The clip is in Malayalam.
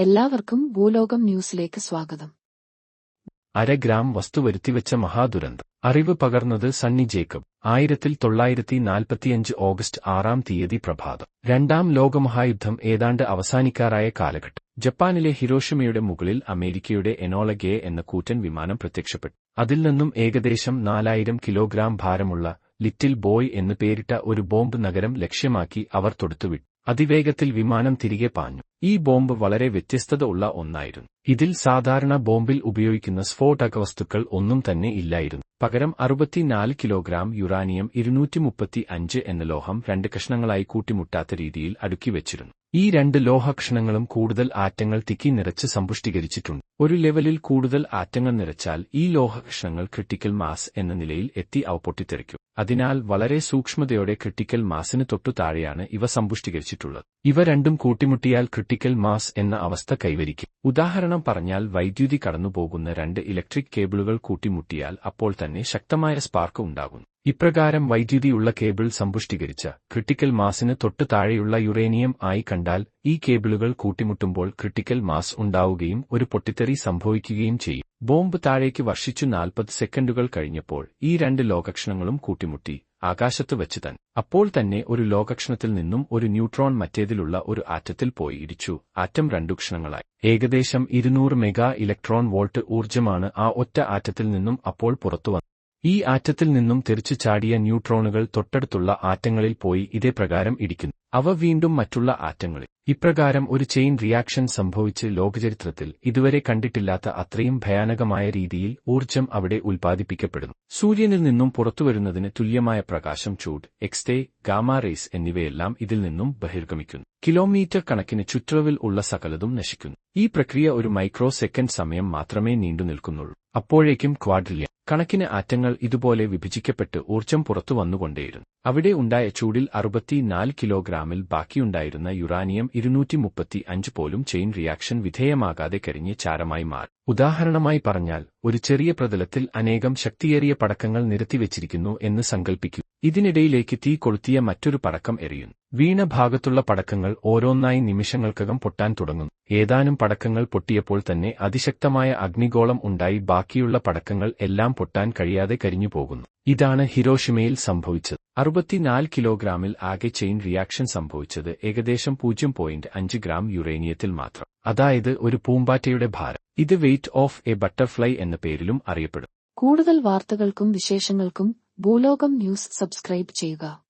എല്ലാവർക്കും ഭൂലോകം ന്യൂസിലേക്ക് സ്വാഗതം. അര ഗ്രാം വസ്തു വരുത്തിവെച്ച മഹാദുരന്തം. അറിവ് പകർന്നത് സണ്ണി ജേക്കബ്. ആയിരത്തിൽ തൊള്ളായിരത്തി നാൽപ്പത്തിയഞ്ച് ഓഗസ്റ്റ് ആറാം തീയതി പ്രഭാതം. രണ്ടാം ലോകമഹായുദ്ധം ഏതാണ്ട് അവസാനിക്കാറായ കാലഘട്ടം. ജപ്പാനിലെ ഹിരോഷിമയുടെ മുകളിൽ അമേരിക്കയുടെ എനോളഗെ എന്ന കൂറ്റൻ വിമാനം പ്രത്യക്ഷപ്പെട്ടു. അതിൽ നിന്നും ഏകദേശം നാലായിരം കിലോഗ്രാം ഭാരമുള്ള ലിറ്റിൽ ബോയ് എന്ന് പേരിട്ട ഒരു ബോംബ് നഗരം ലക്ഷ്യമാക്കി അവർ തൊടുത്തുവിട്ടു. അതിവേഗത്തിൽ വിമാനം തിരികെ പാഞ്ഞു. ഈ ബോംബ് വളരെ വ്യത്യസ്തത ഉള്ള ഒന്നായിരുന്നു. ഇതിൽ സാധാരണ ബോംബിൽ ഉപയോഗിക്കുന്ന സ്ഫോടക വസ്തുക്കൾ ഒന്നും തന്നെ ഇല്ലായിരുന്നു. പകരം അറുപത്തിനാല് കിലോഗ്രാം യുറാനിയം ഇരുന്നൂറ്റി മുപ്പത്തി അഞ്ച് എന്ന ലോഹം രണ്ട് കഷ്ണങ്ങളായി കൂട്ടിമുട്ടാത്ത രീതിയിൽ അടുക്കി വെച്ചിരുന്നു. ഈ രണ്ട് ലോഹ കഷ്ണങ്ങളും കൂടുതൽ ആറ്റങ്ങൾ തിക്കി നിറച്ച് സമ്പുഷ്ടീകരിച്ചിട്ടുണ്ട്. ഒരു ലെവലിൽ കൂടുതൽ ആറ്റങ്ങൾ നിറച്ചാൽ ഈ ലോഹ കഷ്ണങ്ങൾ ക്രിട്ടിക്കൽ മാസ് എന്ന നിലയിൽ എത്തി അവ പൊട്ടിത്തെറിക്കും. അതിനാൽ വളരെ സൂക്ഷ്മതയോടെ ക്രിട്ടിക്കൽ മാസിന് തൊട്ടു താഴെയാണ് ഇവ സമ്പുഷ്ടീകരിച്ചിട്ടുള്ളത്. ഇവ രണ്ടും കൂട്ടിമുട്ടിയാൽ ക്രിട്ടിക്കൽ മാസ് എന്ന അവസ്ഥ കൈവരിക്കും. ഉദാഹരണം പറഞ്ഞാൽ വൈദ്യുതി കടന്നുപോകുന്ന രണ്ട് ഇലക്ട്രിക് കേബിളുകൾ കൂട്ടിമുട്ടിയാൽ അപ്പോൾ തന്നെ ശക്തമായ സ്പാർക്ക് ഉണ്ടാകും ഇപ്രകാരം വൈദ്യുതിയുള്ള കേബിൾ സമ്പുഷ്ടീകരിച്ച ക്രിട്ടിക്കൽ മാസിന് തൊട്ടു താഴെയുള്ള യുറേനിയം ആയി കണ്ടാൽ ഈ കേബിളുകൾ കൂട്ടിമുട്ടുമ്പോൾ ക്രിട്ടിക്കൽ മാസ് ഉണ്ടാവുകയും ഒരു പൊട്ടിത്തെറി സംഭവിക്കുകയും ചെയ്യും. ബോംബ് താഴേക്ക് വർഷിച്ചു നാൽപ്പത് സെക്കൻഡുകൾ കഴിഞ്ഞപ്പോൾ ഈ രണ്ട് ലോകക്ഷണങ്ങളും കൂട്ടിമുട്ടി. ആകാശത്ത് വെച്ച് തൻ അപ്പോൾ തന്നെ ഒരു ലോകക്ഷണത്തിൽ നിന്നും ഒരു ന്യൂട്രോൺ മറ്റേതിലുള്ള ഒരു ആറ്റത്തിൽ പോയി ഇടിച്ചു. ആറ്റം രണ്ടു ക്ഷണങ്ങളായി. ഏകദേശം ഇരുന്നൂറ് മെഗാ ഇലക്ട്രോൺ വോൾട്ട് ഊർജമാണ് ആ ഒറ്റ ആറ്റത്തിൽ നിന്നും അപ്പോൾ പുറത്തുവന്നത് ഈ ആറ്റത്തിൽ നിന്നും തിരിച്ചു ചാടിയ ന്യൂട്രോണുകൾ തൊട്ടടുത്തുള്ള ആറ്റങ്ങളിൽ പോയി ഇതേ പ്രകാരം ഇടിക്കുന്നു. അവ വീണ്ടും മറ്റുള്ള ആറ്റങ്ങളിൽ. ഇപ്രകാരം ഒരു ചെയിൻ റിയാക്ഷൻ സംഭവിച്ച് ലോകചരിത്രത്തിൽ ഇതുവരെ കണ്ടിട്ടില്ലാത്ത അത്രയും ഭയാനകമായ രീതിയിൽ ഊർജം അവിടെ ഉൽപ്പാദിപ്പിക്കപ്പെടുന്നു. സൂര്യനിൽ നിന്നും പുറത്തുവരുന്നതിന് തുല്യമായ പ്രകാശം ചൂട് എക്സ്തേ ഗാമാ റേസ് എന്നിവയെല്ലാം ഇതിൽ നിന്നും ബഹിർഗമിക്കുന്നു. കിലോമീറ്റർ കണക്കിന് ചുറ്റളവിൽ ഉള്ള സകലതും നശിക്കുന്നു. ഈ പ്രക്രിയ ഒരു മൈക്രോ സെക്കൻഡ് സമയം മാത്രമേ നീണ്ടു നിൽക്കുന്നുള്ളൂ. അപ്പോഴേക്കും ക്വാഡ്രിലിയ. കണക്കിന് ആറ്റങ്ങൾ ഇതുപോലെ വിഭജിക്കപ്പെട്ട് ഊർജം പുറത്തു വന്നുകൊണ്ടേയിരുന്നു. അവിടെ ഉണ്ടായ ചൂടിൽ അറുപത്തിനാല് കിലോഗ്രാമിൽ ബാക്കിയുണ്ടായിരുന്ന യുറാനിയം ഇരുന്നൂറ്റി മുപ്പത്തി അഞ്ച് പോലും ചെയിൻ റിയാക്ഷൻ വിധേയമാകാതെ കരിഞ്ഞ് ചാരമായി മാറി. ഉദാഹരണമായി പറഞ്ഞാൽ ഒരു ചെറിയ പ്രതലത്തിൽ അനേകം ശക്തിയേറിയ പടക്കങ്ങൾ നിരത്തിവെച്ചിരിക്കുന്നു എന്ന് സങ്കൽപ്പിക്കൂ. ഇതിനിടയിലേക്ക് തീ കൊളുത്തിയ മറ്റൊരു പടക്കം എറിയുന്നു. വീണ ഭാഗത്തുള്ള പടക്കങ്ങൾ ഓരോന്നായി നിമിഷങ്ങൾക്കകം പൊട്ടാൻ തുടങ്ങുന്നു. ഏതാനും പടക്കങ്ങൾ പൊട്ടിയപ്പോൾ തന്നെ അതിശക്തമായ അഗ്നിഗോളം ഉണ്ടായി ബാക്കിയുള്ള പടക്കങ്ങൾ എല്ലാം പൊട്ടാൻ കഴിയാതെ കരിഞ്ഞുപോകുന്നു. ഇതാണ് ഹിരോഷിമയിൽ സംഭവിച്ചത്. അറുപത്തിനാല് കിലോഗ്രാമിൽ ആകെ ചെയിൻ റിയാക്ഷൻ സംഭവിച്ചത് ഏകദേശം പൂജ്യം പോയിന്റ് അഞ്ച് ഗ്രാം യുറേനിയത്തിൽ മാത്രം. അതായത് ഒരു പൂമ്പാറ്റയുടെ ഭാരം. ഇത് വെയ്റ്റ് ഓഫ് എ ബട്ടർഫ്ലൈ എന്ന പേരിലും അറിയപ്പെടും. കൂടുതൽ വാർത്തകൾക്കും വിശേഷങ്ങൾക്കും ഭൂലോകം ന്യൂസ് സബ്സ്ക്രൈബ് ചെയ്യുക.